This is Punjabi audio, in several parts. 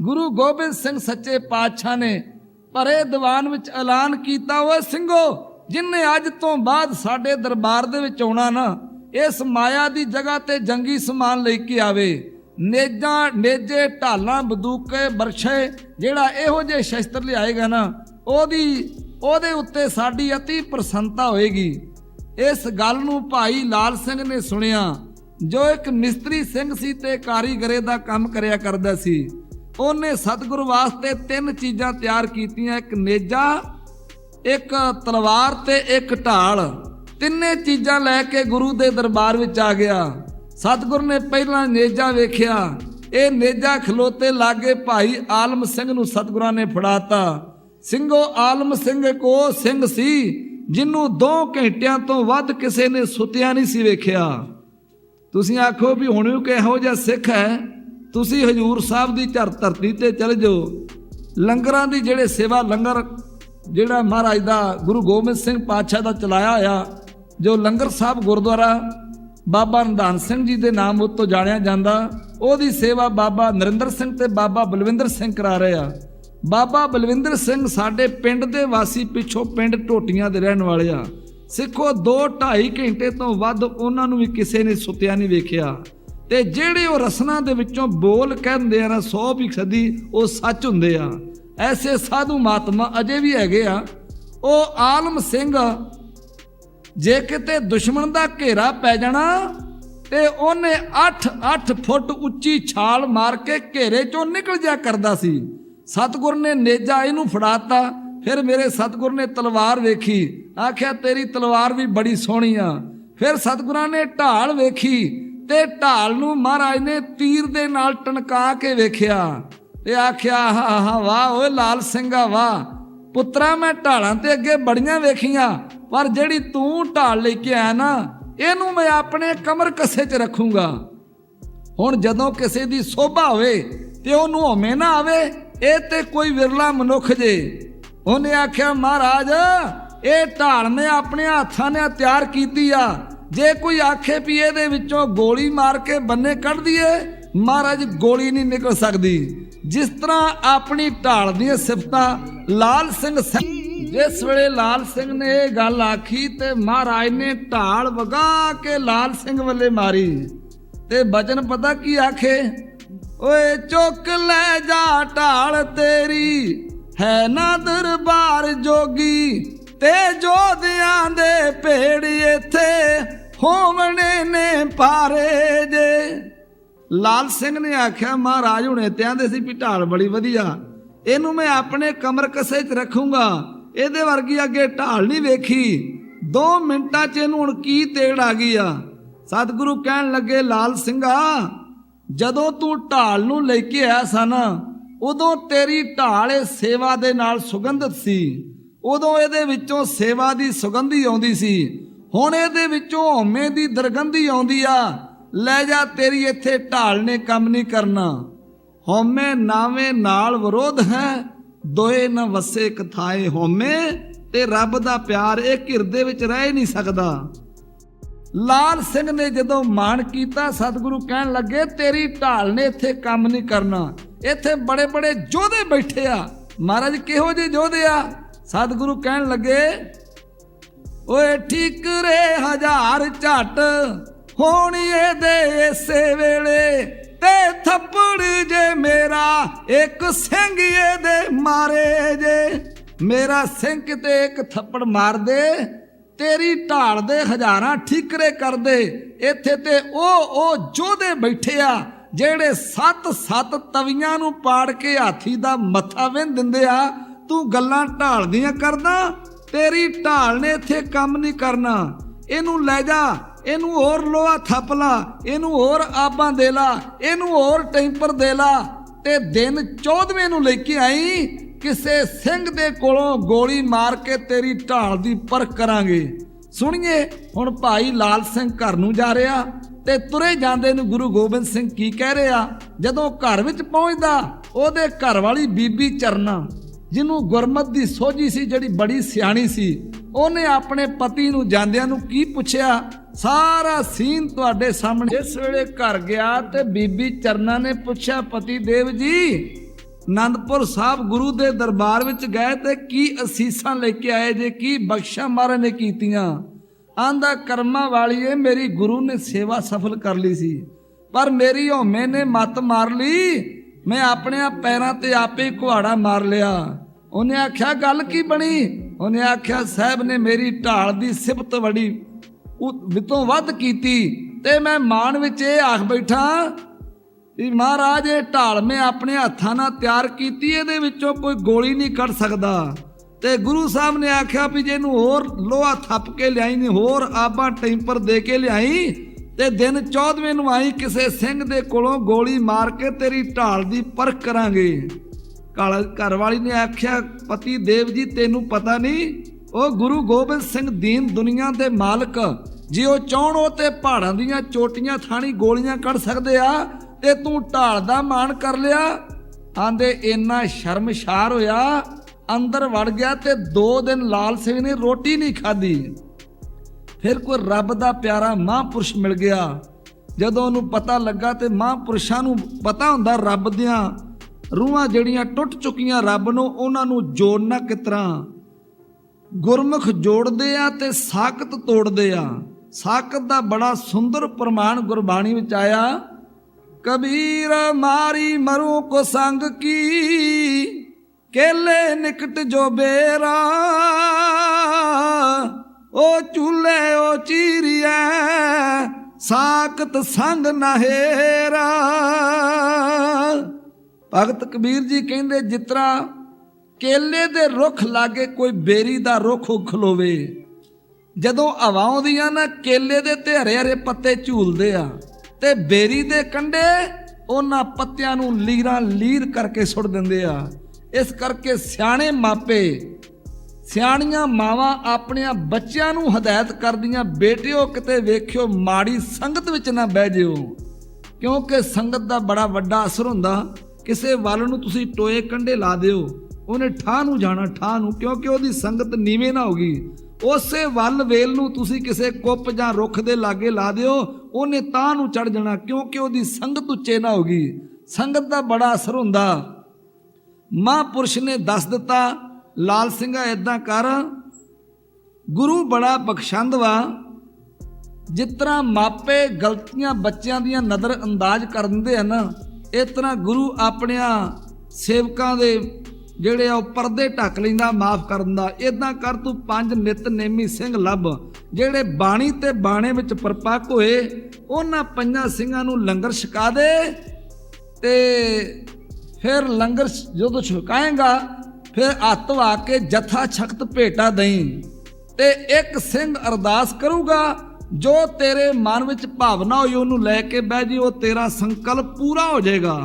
ਗੁਰੂ ਗੋਬਿੰਦ ਸਿੰਘ ਸੱਚੇ ਪਾਤਸ਼ਾਹ ਨੇ ਭਰੇ ਦੀਵਾਨ ਵਿੱਚ ਐਲਾਨ ਕੀਤਾ, ਓਏ ਸਿੰਘੋ ਜਿਨਨੇ ਅੱਜ ਤੋਂ ਬਾਅਦ ਸਾਡੇ ਦਰਬਾਰ ਦੇ ਵਿੱਚ ਆਉਣਾ ਨਾ, ਇਸ ਮਾਇਆ ਦੀ ਜਗ੍ਹਾ ਤੇ ਜੰਗੀ ਸਮਾਨ ਲੈ ਕੇ ਆਵੇ। ਨੇਜਾਂ, ਨੇਜੇ, ਢਾਲਾਂ, ਬੰਦੂਕੇ, ਬਰਛੇ, ਜਿਹੜਾ ਇਹੋ ਜਿਹੇ ਸ਼ਸਤਰ ਲਿਆਏਗਾ ਨਾ, ਉਹਦੀ, ਉਹਦੇ ਉੱਤੇ ਸਾਡੀ ਅਤੀ ਪ੍ਰਸੰਨਤਾ ਹੋਏਗੀ। ਇਸ ਗੱਲ ਨੂੰ ਭਾਈ ਲਾਲ ਸਿੰਘ ਨੇ ਸੁਣਿਆ, ਜੋ ਇੱਕ ਮਿਸਤਰੀ ਸਿੰਘ ਸੀ ਤੇ ਕਾਰੀਗਰੇ ਦਾ ਕੰਮ ਕਰਿਆ ਕਰਦਾ ਸੀ। ਉਹਨੇ ਸਤਿਗੁਰੂ ਵਾਸਤੇ ਤਿੰਨ ਚੀਜ਼ਾਂ ਤਿਆਰ ਕੀਤੀਆਂ, ਇੱਕ ਨੇਜਾ, ਇੱਕ ਤਲਵਾਰ ਤੇ ਇੱਕ ਢਾਲ। ਤਿੰਨੇ ਚੀਜ਼ਾਂ ਲੈ ਕੇ ਗੁਰੂ ਦੇ ਦਰਬਾਰ ਵਿੱਚ ਆ ਗਿਆ। ਸਤਿਗੁਰ ਨੇ ਪਹਿਲਾਂ ਨੇਜਾ ਵੇਖਿਆ। ਇਹ ਨੇਜਾ ਖਲੋਤੇ ਲਾਗੇ ਭਾਈ ਆਲਮ ਸਿੰਘ ਨੂੰ ਸਤਿਗੁਰਾਂ ਨੇ ਫੜਾਤਾ। ਸਿੰਘੋ, ਆਲਮ ਸਿੰਘ ਕੋ ਸਿੰਘ ਸੀ ਜਿਹਨੂੰ 2 ਘੰਟਿਆਂ ਤੋਂ ਵੱਧ ਕਿਸੇ ਨੇ ਸੁੱਤਿਆ ਨਹੀਂ ਸੀ ਵੇਖਿਆ। ਤੁਸੀਂ ਆਖੋ ਵੀ ਹੁਣ ਵੀ ਕਿਹੋ ਜਿਹਾ ਸਿੱਖ ਹੈ? ਤੁਸੀਂ ਹਜੂਰ ਸਾਹਿਬ ਦੀ ਧਰ ਧਰਤੀ ਤੇ ਚਲੇ ਜਾਓ। ਲੰਗਰਾਂ ਦੀ ਜਿਹੜੇ ਸੇਵਾ ਲੰਗਰ, ਜਿਹੜਾ ਮਹਾਰਾਜ ਦਾ ਗੁਰੂ ਗੋਬਿੰਦ ਸਿੰਘ ਪਾਤਸ਼ਾਹ ਦਾ ਚਲਾਇਆ ਹੋਇਆ, ਜੋ ਲੰਗਰ ਸਾਹਿਬ ਗੁਰਦੁਆਰਾ ਬਾਬਾ ਨਿਧਾਨ ਸਿੰਘ ਜੀ ਦੇ ਨਾਮ ਉੱਤੋਂ ਜਾਣਿਆ ਜਾਂਦਾ, ਉਹਦੀ ਸੇਵਾ ਬਾਬਾ ਨਰਿੰਦਰ ਸਿੰਘ ਤੇ ਬਾਬਾ ਬਲਵਿੰਦਰ ਸਿੰਘ ਕਰਾ ਰਹੇ ਆ। ਬਾਬਾ ਬਲਵਿੰਦਰ ਸਿੰਘ ਸਾਡੇ ਪਿੰਡ ਦੇ ਵਾਸੀ ਪਿੱਛੋਂ ਪਿੰਡ ਟੋਟੀਆਂ ਦੇ ਰਹਿਣ ਵਾਲੇ ਆ। ਸਿੱਖੋ 2 2.5 ਘੰਟੇ ਤੋਂ ਵੱਧ ਉਹਨਾਂ ਨੂੰ ਵੀ ਕਿਸੇ ਨੇ ਸੁੱਤਿਆ ਨਹੀਂ ਵੇਖਿਆ। ਤੇ ਜਿਹੜੇ ਉਹ ਰਸਨਾ ਦੇ ਵਿੱਚੋਂ ਬੋਲ ਕਹਿੰਦੇ ਆ ਨਾ 100% ਉਹ ਸੱਚ ਹੁੰਦੇ ਆ। ਐਸੇ ਸਾਧੂ ਮਹਾਤਮਾ ਅਜੇ ਵੀ ਹੈਗੇ ਆ। ਉਹ ਆਲਮ ਸਿੰਘ, ਜੇ ਕਿਤੇ ਦੁਸ਼ਮਣ ਦਾ ਘੇਰਾ ਪੈ ਜਾਣਾ ਤੇ ਉਹਨੇ 8-8 ਫੁੱਟ ਉੱਚੀ ਛਾਲ ਮਾਰ ਕੇ ਘੇਰੇ ਚੋਂ ਨਿਕਲ ਜਾ ਕਰਦਾ ਸੀ। ਸਤਗੁਰ ਨੇ ਨੇਜਾ ਇਹਨੂੰ ਫੜਾਤਾ, ਫਿਰ ਮੇਰੇ ਸਤਗੁਰ ਨੇ ਤਲਵਾਰ ਵੇਖੀ। ਆਖਿਆ, ਤੇਰੀ ਤਲਵਾਰ ਵੀ ਬੜੀ ਸੋਹਣੀ ਆ। ਫਿਰ ਸਤਗੁਰਾਂ ਨੇ ਢਾਲ ਵੇਖੀ। ਤੇ ਢਾਲ ਨੂੰ ਮਹਾਰਾਜ ਨੇ ਤੀਰ ਦੇ ਨਾਲ ਟਣਕਾ ਕੇ ਵੇਖਿਆ ਤੇ ਆਖਿਆ ਹਾ ਹਾ ਵਾਹ, ਓਏ ਲਾਲ ਸਿੰਘਾ ਵਾਹ। ਪੁੱਤਰਾ, ਮੈਂ ਢਾਲਾਂ ਤੇ ਅੱਗੇ ਬੜੀਆਂ ਵੇਖੀਆਂ, ਪਰ ਜਿਹੜੀ ਤੂੰ ਢਾਲ ਲੈ ਕੇ ਆਇਆ ਨਾ, ਇਹਨੂੰ ਮੈਂ ਆਪਣੇ ਕਮਰ ਕੱਸੇ 'ਚ ਰੱਖੂੰਗਾ। ਹੁਣ ਜਦੋਂ ਕਿਸੇ ਦੀ ਸੋਭਾ ਹੋਵੇ ਤੇ ਉਹਨੂੰ ਹਉਮੈ ਨਾ ਆਵੇ, ਇਹ ਤੇ ਕੋਈ ਵਿਰਲਾ ਮਨੁੱਖ ਜੇ। ਉਹਨੇ ਆਖਿਆ, ਮਹਾਰਾਜ, ਇਹ ਢਾਲ ਮੈਂ ਆਪਣੇ ਹੱਥਾਂ ਨੇ ਤਿਆਰ ਕੀਤੀ ਆ ਜੇ ਕੋਈ ਆਖੇ ਵੀ ਇਹਦੇ ਵਿੱਚੋਂ ਗੋਲੀ ਮਾਰ ਕੇ ਬੰਨੇ ਕੱਢ ਦਈਏ, ਮਹਾਰਾਜ ਗੋਲੀ ਨਹੀਂ ਨਿਕਲ ਸਕਦੀ। ਜਿਸ ਤਰ੍ਹਾਂ ਆਪਣੀ ਢਾਲ ਦੀਆਂ ਸਿਫਤਾਂ ਲਾਲ ਸਿੰਘ ਜਿਸ ਵੇਲੇ ਲਾਲ ਸਿੰਘ ਨੇ ਇਹ ਗੱਲ ਆਖੀ ਤੇ ਮਹਾਰਾਜ ਨੇ ਢਾਲ ਵਗਾ ਕੇ ਲਾਲ ਸਿੰਘ ਵੱਲੇ ਮਾਰੀ। ਤੇ ਬਚਨ ਪਤਾ ਕੀ ਆਖੇ? ਓਏ ਚੁੱਕ ਲੈ ਜਾ ਢਾਲ ਤੇਰੀ, ਹੈ ਨਾ ਦਰਬਾਰ ਜੋਗੀ, ਤੇ ਜੋਧਿਆਂ ਦੇ ਭੇੜ ਇੱਥੇ। ਹੋਵਣੇ ਨੇ ਪਾਰੇ ਜੇ। ਲਾਲ ਸਿੰਘ ਨੇ ਆਖਿਆ, ਮਹਾਰਾਜ, ਹੁਣੇ ਤੇ ਆਂਦੇ ਸੀ ਵੀ ਢਾਲ ਬੜੀ ਵਧੀਆ। ਇਹਨੂੰ ਮੈਂ ਆਪਣੇ ਕਮਰ ਕਸੇ 'ਚ ਰੱਖੂੰਗਾ। ਇਹਦੇ ਵਰਗੀ ਅੱਗੇ ਢਾਲ ਨਹੀਂ ਵੇਖੀ। 2 ਮਿੰਟਾਂ 'ਚ ਇਹਨੂੰ ਹੁਣ ਕੀ ਤੇੜ ਆ ਗਈ ਆ? ਸਤਿਗੁਰੂ ਕਹਿਣ ਲੱਗੇ, ਲਾਲ ਸਿੰਘਾ, ਜਦੋਂ ਤੂੰ ਢਾਲ ਨੂੰ ਲੈ ਕੇ ਆਇਆ ਸਨ ਉਦੋਂ ਤੇਰੀ ਢਾਲ ਇਹ ਸੇਵਾ ਦੇ ਨਾਲ ਸੁਗੰਧਿਤ ਸੀ। ਉਦੋਂ ਇਹਦੇ ਵਿੱਚੋਂ ਸੇਵਾ ਦੀ ਸੁਗੰਧੀ ਆਉਂਦੀ ਸੀ। ਹੁਣ ਇਹਦੇ ਵਿੱਚੋਂ ਹਉਮੈ ਦੀ ਦਰਗੰਧੀ ਆਉਂਦੀ ਆ। ਲੈ ਜਾ ਤੇਰੀ ਇੱਥੇ ਢਾਲ ਨੇ ਕੰਮ ਨਹੀਂ ਕਰਨਾ। ਹਉਮੈ ਨਾਵੇਂ ਨਾਲ ਵਿਰੋਧ ਹੈ, ਦੋਏ ਨ ਵਸੇ ਕਥਾਏ ਹਉਮੈ ਤੇ ਰੱਬ ਦਾ ਪਿਆਰ ਇਹ ਹਿਰਦੇ ਵਿੱਚ ਰਹਿ ਨਹੀਂ ਸਕਦਾ। ਲਾਲ ਸਿੰਘ ਨੇ ਜਦੋਂ ਮਾਣ ਕੀਤਾ, ਸਤਿਗੁਰੂ ਕਹਿਣ ਲੱਗੇ, ਤੇਰੀ ਢਾਲ ਨੇ ਇੱਥੇ ਕੰਮ ਨਹੀਂ ਕਰਨਾ। ਇੱਥੇ ਬੜੇ ਬੜੇ ਯੋਧੇ ਬੈਠੇ ਆ। ਮਹਾਰਾਜ ਕਿਹੋ ਜਿਹੇ ਯੋਧੇ ਆ? ਸਤਿਗੁਰੂ ਕਹਿਣ ਲੱਗੇ ਓਏ ਠੀਕਰੇ ਹਜ਼ਾਰ ਝਟ ਹੋਣੀ ਇਹਦੇ ਇਸੇ ਵੇਲੇ। ਤੇ ਥੱਪੜ ਜੇ ਮੇਰਾ, ਇੱਕ ਸਿੰਘ ਇਹਦੇ ਮਾਰੇ ਜੇ। ਮੇਰਾ ਸਿੰਘ ਕਿਤੇ ਇੱਕ ਥੱਪੜ ਮਾਰ ਦੇ, ਤੇਰੀ ਢਾਲ ਦੇ ਹਜ਼ਾਰਾਂ ਠੀਕਰੇ ਕਰਦੇ ਇੱਥੇ ਤੇ ਉਹ ਉਹ ਜੋਧੇ ਬੈਠੇ ਆ, ਜਿਹੜੇ ਸੱਤ ਸੱਤ ਤਵੀਆਂ ਨੂੰ ਪਾੜ ਕੇ ਹਾਥੀ ਦਾ ਮੱਥਾ ਵਿੰਨ ਦਿੰਦੇ ਆ। ਤੂੰ ਗੱਲਾਂ ਢਾਲ ਦੀਆਂ ਕਰਦਾ ਤੇਰੀ ਢਾਲ ਨੇ ਇੱਥੇ ਕੰਮ ਨਹੀਂ ਕਰਨਾ। ਇਹਨੂੰ ਲੈ ਜਾ, ਇਹਨੂੰ ਹੋਰ ਲੋਹਾ ਥੱਪ ਲਾ, ਇਹਨੂੰ ਹੋਰ ਆਬਾਂ ਦੇ ਲਾ, ਇਹਨੂੰ ਹੋਰ ਟੈਂਪਰ ਦੇ ਲਾ ਤੇ ਦਿਨ 14ਵੇਂ ਨੂੰ ਲੈ ਕੇ ਆਈ, ਕਿਸੇ ਸਿੰਘ ਦੇ ਕੋਲੋਂ ਗੋਲੀ ਮਾਰ ਕੇ ਤੇਰੀ ਢਾਲ ਦੀ ਪਰਖ ਕਰਾਂਗੇ। ਸੁਣੀਏ, ਹੁਣ ਭਾਈ ਲਾਲ ਸਿੰਘ ਘਰ ਨੂੰ ਜਾ ਰਿਹਾ ਤੇ ਤੁਰੇ ਜਾਂਦੇ ਨੂੰ ਗੁਰੂ ਗੋਬਿੰਦ ਸਿੰਘ ਕੀ ਕਹਿ ਰਿਹਾ? ਜਦੋਂ ਘਰ ਵਿੱਚ ਪਹੁੰਚਦਾ, ਉਹਦੇ ਘਰ ਵਾਲੀ ਬੀਬੀ ਚਰਨਾ ਜਿਹਨੂੰ ਗੁਰਮਤ ਦੀ ਸੋਝੀ ਸੀ, ਜਿਹੜੀ ਬੜੀ ਸਿਆਣੀ ਸੀ, ਉਹਨੇ ਆਪਣੇ ਪਤੀ ਨੂੰ, ਜਾਂਦਿਆਂ ਨੂੰ ਕੀ ਪੁੱਛਿਆ? ਸਾਰਾ ਸੀਨ ਤੁਹਾਡੇ ਸਾਹਮਣੇ। ਇਸ ਵੇਲੇ ਘਰ ਗਿਆ ਤੇ ਬੀਬੀ ਚਰਨਾ ਨੇ ਪੁੱਛਿਆ, ਪਤੀ ਦੇਵ ਜੀ ਆਨੰਦਪੁਰ ਸਾਹਿਬ ਗੁਰੂ ਦੇ ਦਰਬਾਰ ਵਿੱਚ ਗਏ ਤੇ ਕੀ ਅਸੀਸਾਂ ਲੈ ਕੇ ਆਏ ਜੇ? ਕੀ ਬਖਸ਼ਾਂ ਮਹਾਰਾਜ ਨੇ ਕੀਤੀਆਂ? ਆਂਦਾ ਕਰਮਾਂ ਵਾਲੀਏ, ਮੇਰੀ ਗੁਰੂ ਨੇ ਸੇਵਾ ਸਫਲ ਕਰ ਲਈ ਸੀ, ਪਰ ਮੇਰੀ ਹਉਮੈ ਨੇ ਮੱਤ ਮਾਰ ਲਈ। ਮੈਂ ਆਪਣੇ ਆਪ ਪੈਰਾਂ ਤੇ ਆਪੇ ਕੁਹਾੜਾ ਮਾਰ ਲਿਆ। ਉਹਨੇ ਆਖਿਆ, ਗੱਲ ਕੀ ਬਣੀ? ਉਹਨੇ ਆਖਿਆ, ਸਾਹਿਬ ਨੇ ਮੇਰੀ ਢਾਲ ਦੀ ਸਿਫਤ ਬੜੀ ਉਹ ਵਿਤੋਂ ਵੱਧ ਕੀਤੀ ਤੇ ਮੈਂ ਮਾਣ ਵਿੱਚ ਇਹ ਆਖ ਬੈਠਾ ਵੀ ਮਹਾਰਾਜ, ਇਹ ਢਾਲ ਮੈਂ ਆਪਣੇ ਹੱਥਾਂ ਨਾਲ ਤਿਆਰ ਕੀਤੀ, ਇਹਦੇ ਵਿੱਚੋਂ ਕੋਈ ਗੋਲੀ ਨਹੀਂ ਕੱਢ ਸਕਦਾ। ਤੇ ਗੁਰੂ ਸਾਹਿਬ ਨੇ ਆਖਿਆ ਵੀ ਜੇ ਇਹਨੂੰ ਹੋਰ ਲੋਹਾ ਥੱਪ ਕੇ ਲਿਆਈ, ਨਹੀਂ ਹੋਰ ਆਬਾ ਟੈਂਪਰ ਦੇ ਕੇ ਲਿਆਈ ਤੇ ਦਿਨ 14ਵੇਂ ਨੂੰ ਆਈ ਕਿਸੇ ਸਿੰਘ ਦੇ ਕੋਲੋਂ ਗੋਲੀ ਮਾਰ ਕੇ ਤੇਰੀ ਢਾਲ ਦੀ ਪਰਖ ਕਰਾਂਗੇ। ਕਾਲ ਘਰ ਵਾਲੀ ਨੇ ਆਖਿਆ, ਪਤੀ ਦੇਵ ਜੀ, ਤੈਨੂੰ ਪਤਾ ਨਹੀਂ, ਉਹ ਗੁਰੂ ਗੋਬਿੰਦ ਸਿੰਘ ਦੀਨ ਦੁਨੀਆ ਦੇ ਮਾਲਕ। ਜੇ ਉਹ ਚਾਹਣ ਉਹ ਤੇ ਪਹਾੜਾਂ ਦੀਆਂ ਚੋਟੀਆਂ ਥਾਣੀ ਗੋਲੀਆਂ ਕੱਢ ਸਕਦੇ ਆ ਤੇ ਤੂੰ ਢਾਲ ਦਾ ਮਾਣ ਕਰ ਲਿਆ? ਆਂਦੇ, ਇੰਨਾ ਸ਼ਰਮਸ਼ਾਰ ਹੋਇਆ, ਅੰਦਰ ਵੜ ਗਿਆ ਤੇ 2 ਦਿਨ ਲਾਲ ਸਿੰਘ ਨੇ ਰੋਟੀ ਨਹੀਂ ਖਾਧੀ। ਫਿਰ ਕੋਈ ਰੱਬ ਦਾ ਪਿਆਰਾ ਮਹਾਂਪੁਰਸ਼ ਮਿਲ ਗਿਆ। ਜਦੋਂ ਉਹਨੂੰ ਪਤਾ ਲੱਗਾ ਤੇ ਮਹਾਂਪੁਰਸ਼ਾਂ ਨੂੰ ਪਤਾ ਹੁੰਦਾ ਰੱਬ ਦੀਆਂ, ਰੂਹਾਂ ਜਿਹੜੀਆਂ ਟੁੱਟ ਚੁੱਕੀਆਂ ਰੱਬ ਨੂੰ, ਉਹਨਾਂ ਨੂੰ ਜੋੜਨਾ ਕਿਸ ਤਰ੍ਹਾਂ। ਗੁਰਮੁਖ ਜੋੜਦੇ ਆ ਤੇ ਸਾਖਤ ਤੋੜਦੇ ਆ। ਸਾਖਤ ਦਾ ਬੜਾ ਸੁੰਦਰ ਪ੍ਰਮਾਣ ਗੁਰਬਾਣੀ ਵਿੱਚ ਆਇਆ, ਕਬੀਰ ਮਾਰੀ ਮਰੂ ਕੋ ਸੰਗ ਕੀ, ਕੇਲੇ ਨਿਕਟ ਜੋ ਬੇਰਾ। ਉਹ ਚੁੱਲੇ ਉਹ ਚੀਰੀਐ ਸਾਖਤ ਸੰਗ ਨਹੇਰਾ ਭਗਤ ਕਬੀਰ ਜੀ ਕਹਿੰਦੇ ਜਿਤਰਾ ਕੇਲੇ ਦੇ ਰੁੱਖ ਲਾਗੇ ਕੋਈ ਬੇਰੀ ਦਾ ਰੁੱਖ ਖਲੋਵੇ ਜਦੋਂ ਹਵਾ ਆਉਂਦੀਆਂ ਨਾ ਕੇਲੇ ਦੇ ਤੇ ਹਰੇ ਹਰੇ ਪੱਤੇ ਝੂਲਦੇ ਆ, ਤੇ ਬੇਰੀ ਦੇ ਕੰਡੇ ਉਹਨਾਂ ਪੱਤਿਆਂ ਨੂੰ ਲੀਰਾਂ ਲੀਰ ਕਰਕੇ ਸੁੱਟ ਦਿੰਦੇ ਆ। ਇਸ ਕਰਕੇ ਸਿਆਣੇ ਮਾਪੇ ਸਿਆਣੀਆਂ ਮਾਵਾਂ ਆਪਣਿਆਂ ਬੱਚਿਆਂ ਨੂੰ ਹਦਾਇਤ ਕਰਦੀਆਂ, ਬੇਟਿਓ ਕਿਤੇ ਵੇਖਿਓ ਮਾੜੀ ਸੰਗਤ ਵਿੱਚ ਨਾ ਬਹਿ ਜਿਓ। ਕਿਉਂਕਿ ਸੰਗਤ ਦਾ ਬੜਾ ਵੱਡਾ ਅਸਰ ਹੁੰਦਾ, ਕਿਸੇ ਵੱਲ ਨੂੰ ਤੁਸੀਂ ਟੋਏ ਕੰਡੇ ਲਾ ਦਿਓ, ਉਹਨੇ ਠਾਹ ਨੂੰ ਜਾਣਾ, ਠਾਹ ਨੂੰ, ਕਿਉਂਕਿ ਉਹਦੀ ਸੰਗਤ ਨੀਵੇਂ ਨਾ ਹੋਗੀ। ਉਸੇ ਵੱਲ ਵੇਲ ਨੂੰ ਤੁਸੀਂ ਕਿਸੇ ਕੁੱਪ ਜਾਂ ਰੁੱਖ ਦੇ ਲਾਗੇ ਲਾ ਦਿਓ, ਉਹਨੇ ਤਾਂ ਨੂੰ ਚੜ ਜਾਣਾ, ਕਿਉਂਕਿ ਉਹਦੀ ਸੰਗਤ ਉੱਚੇ ਨਾ ਹੋਗੀ। ਸੰਗਤ ਦਾ ਬੜਾ ਅਸਰ ਹੁੰਦਾ। ਮਹਾਂਪੁਰਸ਼ ਨੇ ਦੱਸ ਦਿੱਤਾ ਲਾਲ ਸਿੰਘਾ ਇਦਾਂ ਕਰ। ਗੁਰੂ ਬੜਾ ਬਖਸ਼ੰਦ ਵਾ। ਜਿਸ ਤਰ੍ਹਾਂ ਮਾਪੇ ਗਲਤੀਆਂ ਬੱਚਿਆਂ ਦੀਆਂ ਨਜ਼ਰ ਅੰਦਾਜ਼ ਕਰ ਦਿੰਦੇ ਹਨ, ਇਸ ਤਰ੍ਹਾਂ ਗੁਰੂ ਆਪਣਿਆਂ ਸੇਵਕਾਂ ਦੇ ਜਿਹੜੇ ਆ, ਉਹ ਪਰਦੇ ਢੱਕ ਲੈਂਦਾ, ਮਾਫ ਕਰਨ ਦਾ ਇਦਾਂ ਕਰ ਤੂੰ ਪੰਜ ਨਿਤਨੇਮੀ ਸਿੰਘ ਲੱਭ। ਜਿਹੜੇ ਬਾਣੀ ਤੇ ਬਾਣੇ ਵਿੱਚ ਪਰਪੱਕ ਹੋਏ, ਉਹਨਾਂ ਪੰਜਾਂ ਸਿੰਘਾਂ ਨੂੰ ਲੰਗਰ ਛਕਾ ਦੇ ਤੇ ਫਿਰ ਲੰਗਰ ਜਦੋਂ ਛਕਾਏਗਾ ਫਿਰ ਹੱਥ ਵਾ ਕੇ ਜਥਾ ਛਕਤ ਭੇਟਾ ਦਈ। ਤੇ ਇੱਕ ਸਿੰਘ ਅਰਦਾਸ ਕਰੂਗਾ, ਜੋ ਤੇਰੇ ਮਨ ਵਿੱਚ ਭਾਵਨਾ ਹੋਈ ਉਹਨੂੰ ਲੈ ਕੇ ਬਹਿ ਜੀ, ਉਹ ਤੇਰਾ ਸੰਕਲਪ ਪੂਰਾ ਹੋ ਜਾਏਗਾ।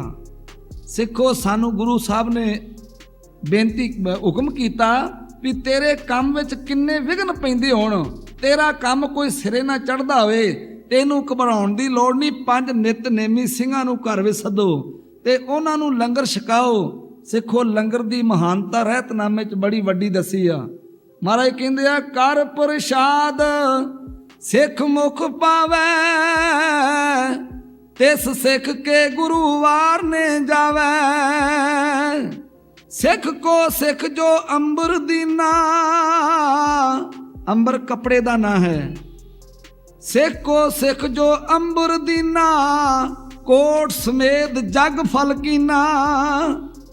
ਸਿੱਖੋ, ਸਾਨੂੰ ਗੁਰੂ ਸਾਹਿਬ ਨੇ ਬੇਨਤੀ ਹੁਕਮ ਕੀਤਾ ਵੀ ਤੇਰੇ ਕੰਮ ਵਿੱਚ ਕਿੰਨੇ ਵਿਘਨ ਪੈਂਦੇ ਹੋਣ, ਤੇਰਾ ਕੰਮ ਕੋਈ ਸਿਰੇ ਨਾ ਚੜਦਾ ਹੋਵੇ, ਤੈਨੂੰ ਘਬਰਾਉਣ ਦੀ ਲੋੜ ਨਹੀਂ, ਪੰਜ ਨਿਤਨੇਮੀ ਸਿੰਘਾਂ ਨੂੰ ਘਰ ਵਿੱਚ ਸੱਦੋ ਤੇ ਉਹਨਾਂ ਨੂੰ ਲੰਗਰ ਛਕਾਓ। ਸਿੱਖੋ ਲੰਗਰ ਦੀ ਮਹਾਨਤਾ ਰਹਿਤਨਾਮੇ 'ਚ ਬੜੀ ਵੱਡੀ ਦੱਸੀ ਆ। ਮਹਾਰਾਜ ਕਹਿੰਦੇ ਆ, ਕਰ ਪ੍ਰਸ਼ਾਦ, ਸਿੱਖ ਮੁਖ ਪਾਵੇ, ਤਿਸ ਸਿੱਖ ਕੇ ਗੁਰੂ ਵਾਰ ਨੇ ਜਾਵੇ। ਸਿੱਖ ਕੋ ਸਿੱਖ ਜੋ ਅੰਬਰ ਦੀਨਾ ਅੰਬਰ ਕਪੜੇ ਦਾ ਨਾਂ ਹੈ। ਸਿੱਖ ਕੋ ਸਿੱਖ ਜੋ ਅੰਬਰ ਦੀਨਾ ਕੋਟ ਸਮੇਤ ਜਗ ਫਲ ਕੀਨਾ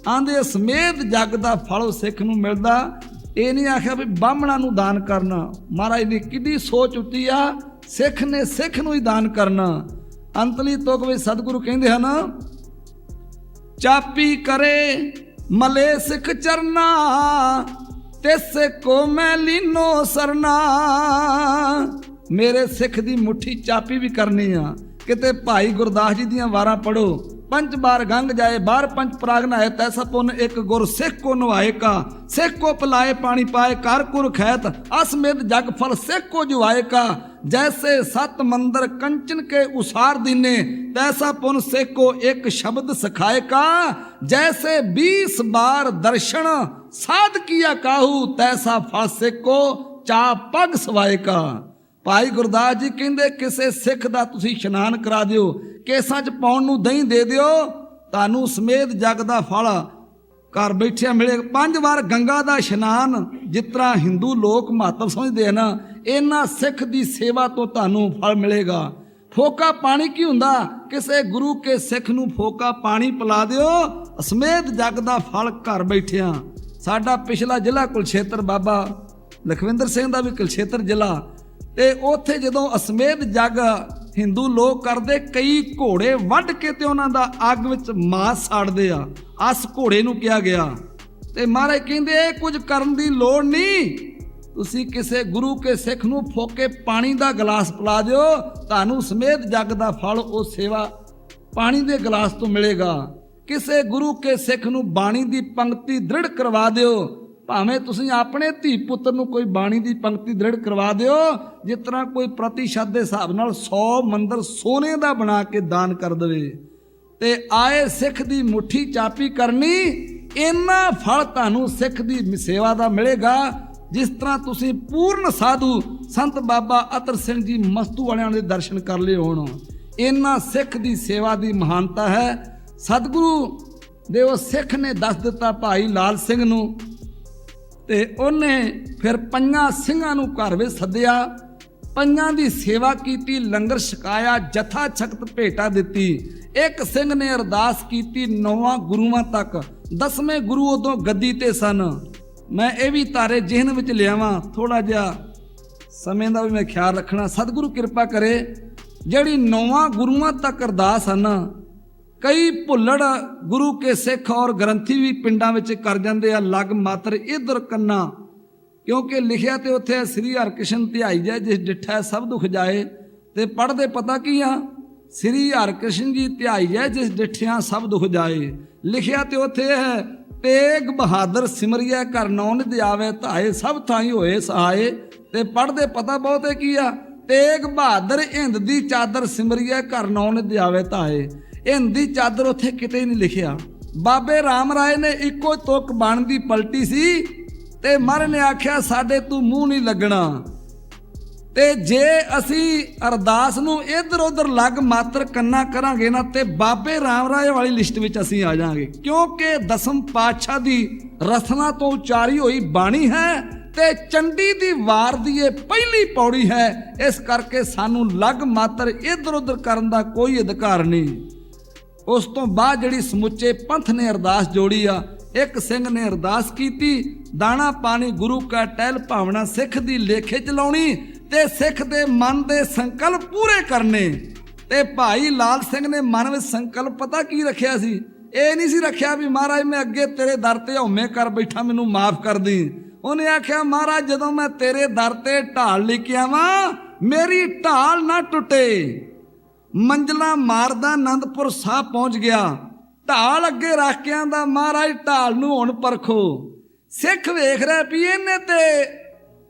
ਆਂਦੇ ਸਮੇਤ ਜੱਗ ਦਾ ਫਲ ਸਿੱਖ ਨੂੰ ਮਿਲਦਾ। ਇਹ ਨਹੀਂ ਆਖਿਆ ਵੀ ਬਾਹਮਣਾ ਨੂੰ ਦਾਨ ਕਰਨਾ। ਮਹਾਰਾਜ ਦੀ ਕਿੱਡੀ ਸੋਚ ਉੱਤੀ ਆ, ਸਿੱਖ ਨੇ ਸਿੱਖ ਨੂੰ ਹੀ ਦਾਨ ਕਰਨਾ। ਅੰਤਲੀ ਤੁਕ ਵਿੱਚ ਸਤਿਗੁਰੂ ਕਹਿੰਦੇ ਹਨ, ਚਾਪੀ ਕਰੇ, ਮਲੇ ਸਿੱਖ ਚਰਨਾ, ਤਿਸ ਕੋ ਮੈਂ ਲੀਨੋ ਸਰਨਾ। ਮੇਰੇ ਸਿੱਖ ਦੀ ਮੁਠੀ ਚਾਪੀ ਵੀ ਕਰਨੀ ਆ। ਕਿਤੇ ਭਾਈ ਗੁਰਦਾਸ ਜੀ ਦੀਆਂ ਵਾਰਾਂ ਪੜੋ ਪੰਜ ਬਾਰ ਗੰਗ ਜਾਏ, ਬਾਰ ਪੰਜ ਪ੍ਰਾਗ ਨਹਾਏ, ਤੈਸਾ ਪੁੰਨ ਇੱਕ ਗੁਰ, ਸਿੱਖ ਕੋ ਨਵਾਏ ਕਾ। ਸਿੱਖ ਕੋ ਪਲਾਏ ਪਾਣੀ ਪਾਏ ਕਰ ਕੁਰ ਖੈਤ ਅਸਮੇਤ ਜਗ ਫਲ ਸਿੱਖ ਕੋ ਜੁਆਏ ਕਾ। ਜੈਸੇ ਸਤ ਮੰਦਰ ਕੰਚਨ ਕੇ ਉਸਾਰ ਦੀਨੇ, ਤੈਸਾ ਪੁੰਨ ਸਿੱਖ ਕੋ ਇੱਕ ਸ਼ਬਦ ਸਿਖਾਏ ਕਾ। ਜੈਸੇ 20 ਬਾਰ ਦਰਸ਼ਨ ਸਾਧ ਕੀਆ ਕਾਹੂ, ਤੈਸਾ ਫਲ ਸਿੱਖ ਕੋ ਚਾ ਪਗ ਸਵਾਏ ਕਾ। ਭਾਈ ਗੁਰਦਾਸ ਜੀ ਕਹਿੰਦੇ, ਕਿਸੇ ਸਿੱਖ ਦਾ ਤੁਸੀਂ ਇਸ਼ਨਾਨ ਕਰਾ ਦਿਓ, ਕੇਸਾਂ 'ਚ ਪਾਉਣ ਨੂੰ ਦਹੀਂ ਦੇ ਦਿਓ, ਤੁਹਾਨੂੰ ਸਮੇਤ ਜਗ ਦਾ ਫਲ ਘਰ ਬੈਠਿਆ ਮਿਲੇ। ਪੰਜ ਵਾਰ ਗੰਗਾ ਦਾ ਇਸ਼ਨਾਨ, ਜਿਸ ਤਰ੍ਹਾਂ ਹਿੰਦੂ ਲੋਕ ਮਹੱਤਵ ਸਮਝਦੇ ਹਨ ਇਹਨਾਂ ਸਿੱਖ ਦੀ ਸੇਵਾ ਤੋਂ ਤੁਹਾਨੂੰ ਫਲ ਮਿਲੇਗਾ। ਫੋਕਾ ਪਾਣੀ ਕੀ ਹੁੰਦਾ? ਕਿਸੇ ਗੁਰੂ ਕੇ ਸਿੱਖ ਨੂੰ ਫੋਕਾ ਪਾਣੀ ਪਿਲਾ ਦਿਓ ਅਸਮੇਤ ਜਗ ਦਾ ਫਲ ਘਰ ਬੈਠਿਆਂ। ਸਾਡਾ ਪਿਛਲਾ ਜ਼ਿਲ੍ਹਾ ਕੁਲਛੇਤਰ ਬਾਬਾ ਲਖਵਿੰਦਰ ਸਿੰਘ ਦਾ ਵੀ ਕੁਲਛੇਤਰ ਜ਼ਿਲ੍ਹਾ। ਤੇ ਉੱਥੇ ਜਦੋਂ ਅਸਮੇਧ ਜੱਗ ਹਿੰਦੂ ਲੋਕ ਕਰਦੇ, ਕਈ ਘੋੜੇ ਵੱਢ ਕੇ ਤੇ ਉਹਨਾਂ ਦਾ ਅੱਗ ਵਿੱਚ ਮਾਸ ਸਾੜਦੇ ਆ। ਅਸ ਘੋੜੇ ਨੂੰ ਕਿਹਾ ਗਿਆ। ਤੇ ਮਹਾਰਾਜ ਕਹਿੰਦੇ, ਇਹ ਕੁਝ ਕਰਨ ਦੀ ਲੋੜ ਨਹੀਂ। ਤੁਸੀਂ ਕਿਸੇ ਗੁਰੂ ਕੇ ਸਿੱਖ ਨੂੰ ਫੋਕੇ ਪਾਣੀ ਦਾ ਗਲਾਸ ਪਿਲਾ ਦਿਓ, ਤੁਹਾਨੂੰ ਸਮੇਤ ਜੱਗ ਦਾ ਫਲ ਉਹ ਸੇਵਾ ਪਾਣੀ ਦੇ ਗਲਾਸ ਤੋਂ ਮਿਲੇਗਾ। ਕਿਸੇ ਗੁਰੂ ਕੇ ਸਿੱਖ ਨੂੰ ਬਾਣੀ ਦੀ ਪੰਕਤੀ ਦ੍ਰਿੜ ਕਰਵਾ ਦਿਓ ਭਾਵੇਂ ਤੁਸੀਂ ਆਪਣੇ ਧੀ ਪੁੱਤਰ ਨੂੰ ਕੋਈ ਬਾਣੀ ਦੀ ਪੰਕਤੀ ਦ੍ਰਿੜ ਕਰਵਾ ਦਿਓ, ਜਿਸ ਤਰ੍ਹਾਂ ਕੋਈ ਪ੍ਰਤੀਸ਼ਤ ਦੇ ਹਿਸਾਬ ਨਾਲ 100 ਮੰਦਰ ਸੋਨੇ ਦਾ ਬਣਾ ਕੇ ਦਾਨ ਕਰ ਦੇਵੇ। ਤੇ ਆਏ ਸਿੱਖ ਦੀ ਮੁਠੀ ਚਾਪੀ ਕਰਨੀ, ਇੰਨਾ ਫਲ ਤੁਹਾਨੂੰ ਸਿੱਖ ਦੀ ਸੇਵਾ ਦਾ ਮਿਲੇਗਾ, ਜਿਸ ਤਰ੍ਹਾਂ ਤੁਸੀਂ ਪੂਰਨ ਸਾਧੂ ਸੰਤ ਬਾਬਾ ਅਤਰ ਸਿੰਘ ਜੀ ਮਸਤੂ ਵਾਲਿਆਂ ਦੇ ਦਰਸ਼ਨ ਕਰ ਲਏ ਹੋਣ। ਇੰਨਾ ਸਿੱਖ ਦੀ ਸੇਵਾ ਦੀ ਮਹਾਨਤਾ ਹੈ। ਸਤਿਗੁਰੂ ਦੇ ਉਹ ਸਿੱਖ ਨੇ ਦੱਸ ਦਿੱਤਾ ਭਾਈ ਲਾਲ ਸਿੰਘ ਨੂੰ ਤੇ ਉਹਨੇ ਫਿਰ ਪੰਜਾਂ ਸਿੰਘਾਂ ਨੂੰ ਘਰ ਵਿੱਚ ਸੱਦਿਆ। ਪੰਜਾਂ ਦੀ ਸੇਵਾ ਕੀਤੀ, ਲੰਗਰ ਛਕਾਇਆ ਜਥਾ ਛਕਤ ਭੇਟਾ ਦਿੱਤੀ। ਇੱਕ ਸਿੰਘ ਨੇ ਅਰਦਾਸ ਕੀਤੀ ਨੌਵਾਂ ਗੁਰੂਆਂ ਤੱਕ। ਦਸਵੇਂ ਗੁਰੂ ਉਦੋਂ ਗੱਦੀ ਤੇ ਸਨ। ਮੈਂ ਇਹ ਵੀ ਤਾਰੇ ਜਿਹਨ ਵਿੱਚ ਲਿਆਵਾਂ। ਥੋੜਾ ਜਿਹਾ ਸਮੇਂ ਦਾ ਵੀ ਮੈਂ ਖਿਆਲ ਰੱਖਣਾ। ਸਤਿਗੁਰੂ ਕਿਰਪਾ ਕਰੇ, ਜਿਹੜੀ ਨੌਵਾਂ ਗੁਰੂਆਂ ਤੱਕ ਅਰਦਾਸ ਹਨ ਕਈ ਭੁੱਲੜ ਗੁਰੂ ਕੇ ਸਿੱਖ ਔਰ ਗ੍ਰੰਥੀ ਵੀ ਪਿੰਡਾਂ ਵਿੱਚ ਕਰ ਜਾਂਦੇ ਆ, ਲਗ ਮਾਤਰ ਇਧਰ ਕੰਨਾ। ਕਿਉਂਕਿ ਲਿਖਿਆ ਤੇ ਉੱਥੇ ਸ੍ਰੀ ਹਰਕ੍ਰਿਸ਼ਨ ਧਿਆਈ ਜੈ ਜਿਸ ਡਿਠਾ ਸਭ ਦੁਖ ਜਾਏ। ਤੇ ਪੜ੍ਹਦੇ ਪਤਾ ਕੀ ਆ? ਸ੍ਰੀ ਹਰਕ੍ਰਿਸ਼ਨ ਜੀ ਧਿਆਈ ਜੈ ਜਿਸ ਡਿਠਿਆ ਸਭ ਦੁਖ ਜਾਏ। ਲਿਖਿਆ ਤੇ ਉੱਥੇ ਹੈ, ਤੇਗ ਬਹਾਦਰ ਸਿਮਰਿਆ ਕਰ ਨੌ ਨਿਧ ਆਵੇ, ਧਾਏ ਸਭ ਥਾਈ ਹੋਏ ਸਹਾਏ। ਤੇ ਪੜ੍ਹਦੇ ਪਤਾ ਬਹੁਤੇ ਕੀ ਆ? ਤੇਗ ਬਹਾਦਰ ਹਿੰਦ ਦੀ ਚਾਦਰ ਸਿਮਰਿਆ ਕਰ ਨੌ ਨਿਧ ਆਵੇ, ਧਾਏ। ਹਿੰਦ ਚਾਦਰ ਉੱਥੇ ਕਿਤੇ ਨਹੀਂ ਲਿਖਿਆ। ਬਾਬੇ ਰਾਮ ਰਾਏ ਨੇ ਇੱਕੋ ਤੁਕ ਬਣ ਦੀ ਪਲਟੀ ਸੀ ਤੇ ਮਰ ਨੇ ਆਖਿਆ, ਸਾਡੇ ਤੂੰ ਮੂੰਹ ਨਹੀਂ ਲੱਗਣਾ। ਤੇ ਜੇ ਅਸੀਂ ਅਰਦਾਸ ਨੂੰ ਇਧਰ ਉਧਰ ਲੱਗ ਮਾਤਰ ਕੰਨਾ ਕਰਾਂਗੇ ਨਾ, ਤੇ ਬਾਬੇ ਰਾਮ ਰਾਏ ਵਾਲੀ ਲਿਸਟ ਵਿੱਚ ਅਸੀਂ ਆ ਜਾਾਂਗੇ ਕਿਉਂਕਿ ਦਸਮ ਪਾਤਸ਼ਾਹ ਦੀ ਰਸਨਾ ਤੋਂ ਉਚਾਰੀ ਹੋਈ ਬਾਣੀ ਹੈ ਤੇ ਚੰਡੀ ਦੀ ਵਾਰ ਦੀ ਇਹ ਪਹਿਲੀ ਪੌੜੀ ਹੈ। ਇਸ ਕਰਕੇ ਸਾਨੂੰ ਲੱਗ ਮਾਤਰ ਇਧਰ ਉਧਰ ਕਰਨ ਦਾ ਕੋਈ ਅਧਿਕਾਰ ਨਹੀਂ। ਉਸ ਤੋਂ ਬਾਅਦ ਜਿਹੜੀ ਸਮੁੱਚੇ ਪੰਥ ਨੇ ਅਰਦਾਸ ਜੋੜੀ ਆ, ਇੱਕ ਸਿੰਘ ਨੇ ਅਰਦਾਸ ਕੀਤੀ, ਦਾਣਾ ਪਾਣੀ ਗੁਰੂ ਕਾ ਟਹਿਲ ਭਾਵਨਾ ਸਿੱਖ ਦੀ ਲੇਖੇ ਚਲਾਉਣੀ ਤੇ ਸਿੱਖ ਦੇ ਮਨ ਦੇ ਸੰਕਲਪ ਪੂਰੇ ਕਰਨੇ। ਤੇ ਭਾਈ ਲਾਲ ਸਿੰਘ ਨੇ ਮਨ ਵਿੱਚ ਸੰਕਲਪ ਪਤਾ ਕੀ ਰੱਖਿਆ ਸੀ? ਇਹ ਨਹੀਂ ਸੀ ਰੱਖਿਆ ਵੀ ਮਹਾਰਾਜ ਮੈਂ ਅੱਗੇ ਤੇਰੇ ਦਰ ਤੇ ਹਉਮੈ ਕਰ ਬੈਠਾ, ਮੈਨੂੰ ਮਾਫ ਕਰ ਦੇ। ਉਹਨੇ ਆਖਿਆ, ਮਹਾਰਾਜ ਜਦੋਂ ਮੈਂ ਤੇਰੇ ਦਰ ਤੇ ਢਾਲ ਲੈ ਕੇ ਆਵਾਂ, ਮੇਰੀ ਢਾਲ ਨਾ ਟੁੱਟੇ। ਮੰਜਲਾ ਮਾਰਦਾ ਆਨੰਦਪੁਰ ਸਾਹਿਬ ਪਹੁੰਚ ਗਿਆ। ਢਾਲ ਅੱਗੇ ਰੱਖ ਕੇ ਆਂਦਾ ਮਹਾਰਾਜ, ਢਾਲ ਨੂੰ ਹੁਣ ਪਰਖੋ। ਸਿੱਖ ਵੇਖ ਰਿਹਾ ਵੀ ਇਹਨੇ ਤੇ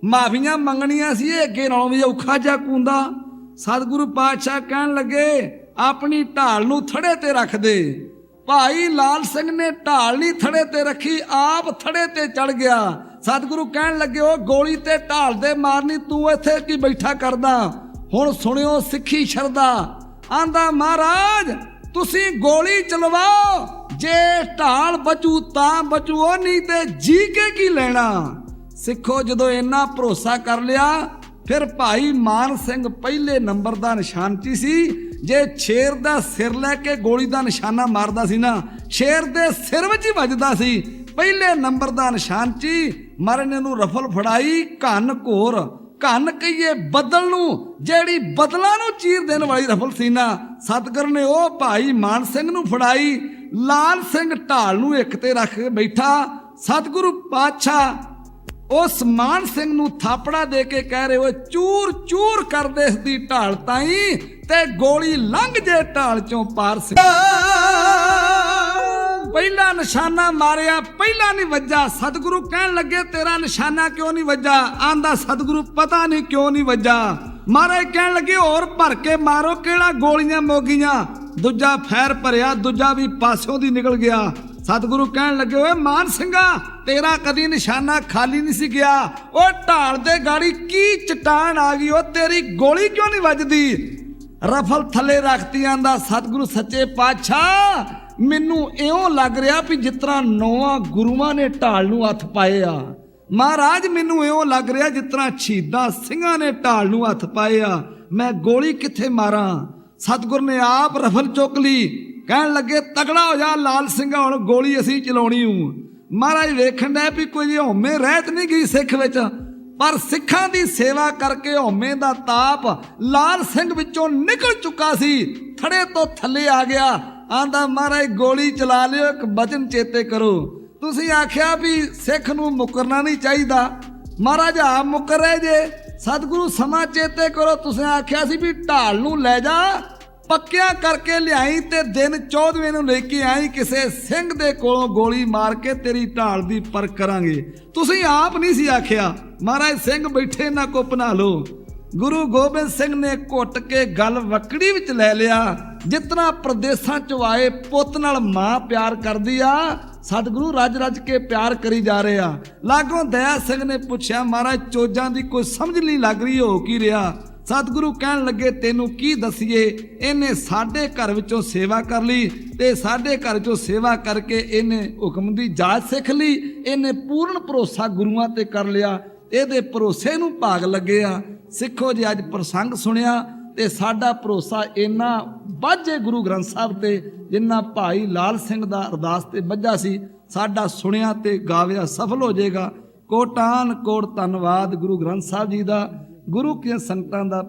ਮਾਫੀਆਂ ਮੰਗਣੀਆਂ ਸੀ, ਇਹ ਅੱਗੇ ਨਾਲੋਂ ਵੀ ਔਖਾ ਜਾ ਕੁੰਦਾ। ਸਤਿਗੁਰੂ ਪਾਤਸ਼ਾਹ ਕਹਿਣ ਲੱਗੇ, ਆਪਣੀ ਢਾਲ ਨੂੰ ਥੜੇ ਤੇ ਰੱਖ ਦੇ। ਭਾਈ ਲਾਲ ਸਿੰਘ ਨੇ ਢਾਲ ਨਹੀਂ ਥੜੇ ਤੇ ਰੱਖੀ, ਆਪ ਥੜੇ ਤੇ ਚੜ ਗਿਆ। ਸਤਿਗੁਰੂ ਕਹਿਣ ਲੱਗੇ, ਉਹ ਗੋਲੀ ਤੇ ਢਾਲ ਦੇ ਮਾਰਨੀ, ਤੂੰ ਇੱਥੇ ਕੀ ਬੈਠਾ ਕਰਦਾ? ਹੁਣ ਸੁਣਿਓ ਸਿੱਖੀ ਸ਼ਰਦਾ ਆਂਦਾ, ਮਹਾਰਾਜ, ਤੁਸੀਂ ਗੋਲੀ ਚਲਵਾਓ। ਜੇ ਢਾਲ ਬਚੂ ਤਾਂ ਬਚੂ ਉਹ ਨਹੀਂ ਤੇ ਜੀ ਕੇ ਕੀ ਲੈਣਾ? ਸਿੱਖੋ, ਜਦੋਂ ਇੰਨਾ ਭਰੋਸਾ ਕਰ ਲਿਆ, ਫਿਰ ਭਾਈ ਮਾਨ ਸਿੰਘ ਪਹਿਲੇ ਨੰਬਰ ਦਾ ਨਿਸ਼ਾਨਚੀ ਸੀ। ਜੇ ਸ਼ੇਰ ਦਾ ਸਿਰ ਲੈ ਕੇ ਗੋਲੀ ਦਾ ਨਿਸ਼ਾਨਾ ਮਾਰਦਾ ਸੀ ਨਾ, ਸ਼ੇਰ ਦੇ ਸਿਰ ਵਿੱਚ ਹੀ ਵੱਜਦਾ ਸੀ। ਪਹਿਲੇ ਨੰਬਰ ਦਾ ਨਿਸ਼ਾਨਚੀ ਮਰਨ ਨੂੰ ਰਫਲ ਫੜਾਈ, ਘਨ ਘੋਰ। ਘਨ ਕਹੀਏ ਬਦਲ ਨੂੰ, ਜਿਹੜੀ ਬਦਲਾਂ ਨੂੰ ਚੀਰ ਦੇਣ ਵਾਲੀ ਰਫਲ ਸੀ ਸਤਗੁਰ ਨੇ ਉਹ ਭਾਈ ਮਾਨ ਸਿੰਘ ਨੂੰ ਫੜਾਈ, ਲਾਲ ਸਿੰਘ ਢਾਲ ਨੂੰ ਇੱਕ ਤੇ ਰੱਖ ਕੇ ਬੈਠਾ। ਸਤਗੁਰੂ ਪਾਤਸ਼ਾਹ ਉਸ ਮਾਨ ਸਿੰਘ ਨੂੰ ਥਾਪੜਾ ਦੇ ਕੇ ਕਹਿ ਰਹੇ ਹੋ ਚੂਰ ਚੂਰ ਕਰਦੇ ਇਸ ਦੀ ਢਾਲ ਤਾਈ ਤੇ ਗੋਲੀ ਲੰਘ ਜੇ ਢਾਲ ਚੋਂ ਪਾਰ ਸੀ ਪਹਿਲਾ ਨਿਸ਼ਾਨਾ ਮਾਰਿਆ, ਪਹਿਲਾ ਨਹੀਂ ਵੱਜਾ। ਸਤਿਗੁਰੂ ਕਹਿਣ ਲੱਗੇ, ਤੇਰਾ ਨਿਸ਼ਾਨਾ ਕਿਉਂ ਨਹੀਂ ਵੱਜਾ? ਆਂਦਾ, ਸਤਿਗੁਰੂ, ਪਤਾ ਨਹੀਂ ਕਿਉਂ ਨਹੀਂ ਵੱਜਾ। ਮਹਾਰਾਜ ਕਹਿਣ ਲੱਗੇ, ਹੋਰ ਭਰ ਕੇ ਮਾਰੋ, ਕਿਹੜਾ ਗੋਲੀਆਂ ਮੋਗੀਆਂ? ਦੂਜਾ ਫੈਰ ਭਰਿਆ, ਦੂਜਾ ਵੀ ਪਾਸਿਓਂ ਦੀ ਨਿਕਲ ਗਿਆ। ਸਤਿਗੁਰੂ ਕਹਿਣ ਲੱਗੇ, ਓਏ ਮਾਨ ਸਿੰਘਾ, ਤੇਰਾ ਕਦੀ ਨਿਸ਼ਾਨਾ ਖਾਲੀ ਨਹੀਂ ਸੀ ਗਿਆ। ਉਹ ਢਾਲ ਦੇ ਗਾੜੀ ਕੀ ਚਟਾਨ ਆ ਗਈ? ਉਹ ਤੇਰੀ ਗੋਲੀ ਕਿਉਂ ਨਹੀਂ ਵੱਜਦੀ? ਰਫਲ ਥੱਲੇ ਰੱਖਤੀਆਂ ਆਂਦਾ, ਸਤਿਗੁਰੂ ਸੱਚੇ ਪਾਤਸ਼ਾਹ ਮੈਨੂੰ ਇਉਂ ਲੱਗ ਰਿਹਾ ਵੀ ਜਿਸ ਤਰ੍ਹਾਂ ਨੌਵਾਂ ਗੁਰੂਆਂ ਨੇ ਢਾਲ ਨੂੰ ਹੱਥ ਪਾਏ ਆ। ਮਹਾਰਾਜ, ਮੈਨੂੰ ਇਉਂ ਲੱਗ ਰਿਹਾ ਜਿਸ ਤਰ੍ਹਾਂ ਸ਼ਹੀਦਾਂ ਸਿੰਘਾਂ ਨੇ ਢਾਲ ਨੂੰ ਹੱਥ ਪਾਏ ਆ। ਮੈਂ ਗੋਲੀ ਕਿੱਥੇ ਮਾਰਾਂ? ਸਤਿਗੁਰ ਨੇ ਆਪ ਰਫਲ ਚੁੱਕ ਲਈ। ਕਹਿਣ ਲੱਗੇ, ਤਗੜਾ ਹੋ ਜਾ ਲਾਲ ਸਿੰਘਾ, ਹੁਣ ਗੋਲੀ ਅਸੀਂ ਚਲਾਉਣੀ ਹੂੰ ਮਹਾਰਾਜ ਵੇਖਣ ਦਾ ਵੀ ਕੋਈ ਹਉਮੈ ਰਹਿਤ ਨਹੀਂ ਗਈ ਸਿੱਖ ਵਿੱਚ। ਪਰ ਸਿੱਖਾਂ ਦੀ ਸੇਵਾ ਕਰਕੇ ਹਉਮੈ ਦਾ ਤਾਪ ਲਾਲ ਸਿੰਘ ਵਿੱਚੋਂ ਨਿਕਲ ਚੁੱਕਾ ਸੀ। ਥੜੇ ਤੋਂ ਥੱਲੇ ਆ ਗਿਆ। ਆਂਦਾ, ਮਹਾਰਾਜ, ਗੋਲੀ ਚਲਾ ਲਿਓ, ਇੱਕ ਬਚਨ ਚੇਤੇ ਕਰੋ। ਤੁਸੀਂ ਆਖਿਆ ਵੀ ਸਿੱਖ ਨੂੰ ਮੁਕਰਨਾ ਨਹੀਂ ਚਾਹੀਦਾ। ਮਹਾਰਾਜ ਆ ਮੁਕਰ ਰਹੇ ਜੇ। ਸਤਿਗੁਰੂ ਸਮਾਂ ਚੇਤੇ ਕਰੋ। ਤੁਸੀਂ ਆਖਿਆ ਸੀ ਵੀ ਢਾਲ ਨੂੰ ਲੈ ਜਾ, ਪੱਕਿਆ ਕਰਕੇ ਲਿਆਈ ਤੇ ਦਿਨ 14ਵੇਂ ਨੂੰ ਲੈ ਕੇ ਆਈ, ਕਿਸੇ ਸਿੰਘ ਦੇ ਕੋਲੋਂ ਗੋਲੀ ਮਾਰ ਕੇ ਤੇਰੀ ਢਾਲ ਦੀ ਪਰ ਕਰਾਂਗੇ। ਤੁਸੀਂ ਆਪ ਨਹੀਂ ਸੀ ਆਖਿਆ। ਮਹਾਰਾਜ, ਸਿੰਘ ਬੈਠੇ ਨਾ ਕੋ ਬਣਾ ਲਓ। ਗੁਰੂ ਗੋਬਿੰਦ ਸਿੰਘ ਨੇ ਘੁੱਟ ਕੇ ਗੱਲ ਵਕੜੀ ਵਿੱਚ ਲੈ ਲਿਆ। ਜਿਤਨਾ ਪ੍ਰਦੇਸਾਂ ਚ ਆਏ ਪੁੱਤ ਨਾਲ ਮਾਂ ਪਿਆਰ ਕਰਦੀ ਆ, ਸਤਿਗੁਰੂ ਰੱਜ ਰੱਜ ਕੇ ਪਿਆਰ ਕਰੀ ਜਾ ਰਹੇ ਆ। ਲਾਗੋਂ ਦਇਆ ਸਿੰਘ ਨੇ ਪੁੱਛਿਆ, ਮਹਾਰਾਜ, ਚੋਜਾਂ ਦੀ ਕੋਈ ਸਮਝ ਨਹੀਂ ਲੱਗ ਰਹੀ, ਹੋ ਕੀ ਰਿਹਾ? ਸਤਿਗੁਰੂ ਕਹਿਣ ਲੱਗੇ, ਤੈਨੂੰ ਕੀ ਦਸੀਏ? ਇਹਨੇ ਸਾਡੇ ਘਰ ਵਿੱਚੋਂ ਸੇਵਾ ਕਰ ਲਈ ਤੇ ਸਾਡੇ ਘਰ ਚੋਂ ਸੇਵਾ ਕਰਕੇ ਇਹਨੇ ਹੁਕਮ ਦੀ ਜਾਚ ਸਿੱਖ ਲਈ। ਇਹਨੇ ਪੂਰਨ ਭਰੋਸਾ ਗੁਰੂਆਂ ਤੇ ਕਰ ਲਿਆ। ਇਹਦੇ ਭਰੋਸੇ ਨੂੰ ਭਾਗ ਲੱਗੇ ਆ। ਸਿੱਖੋ ਜੇ, ਅੱਜ ਪ੍ਰਸੰਗ ਸੁਣਿਆ ਤੇ ਸਾਡਾ ਭਰੋਸਾ ਇੰਨਾ ਬਾਝੇ ਗੁਰੂ ਗ੍ਰੰਥ ਸਾਹਿਬ ਤੇ ਜਿੰਨਾ ਭਾਈ ਲਾਲ ਸਿੰਘ ਦਾ ਅਰਦਾਸ ਤੇ ਬੱਝਾ ਸੀ, ਸਾਡਾ ਸੁਣਿਆ ਤੇ ਗਾਵਿਆ ਸਫਲ ਹੋ ਜਾਏਗਾ। ਕੋਟਾਨ ਕੋਟ ਧੰਨਵਾਦ ਗੁਰੂ ਗ੍ਰੰਥ ਸਾਹਿਬ ਜੀ ਦਾ। ਗੁਰੂ ਕੇ ਸੰਗਤਾਂ ਦਾ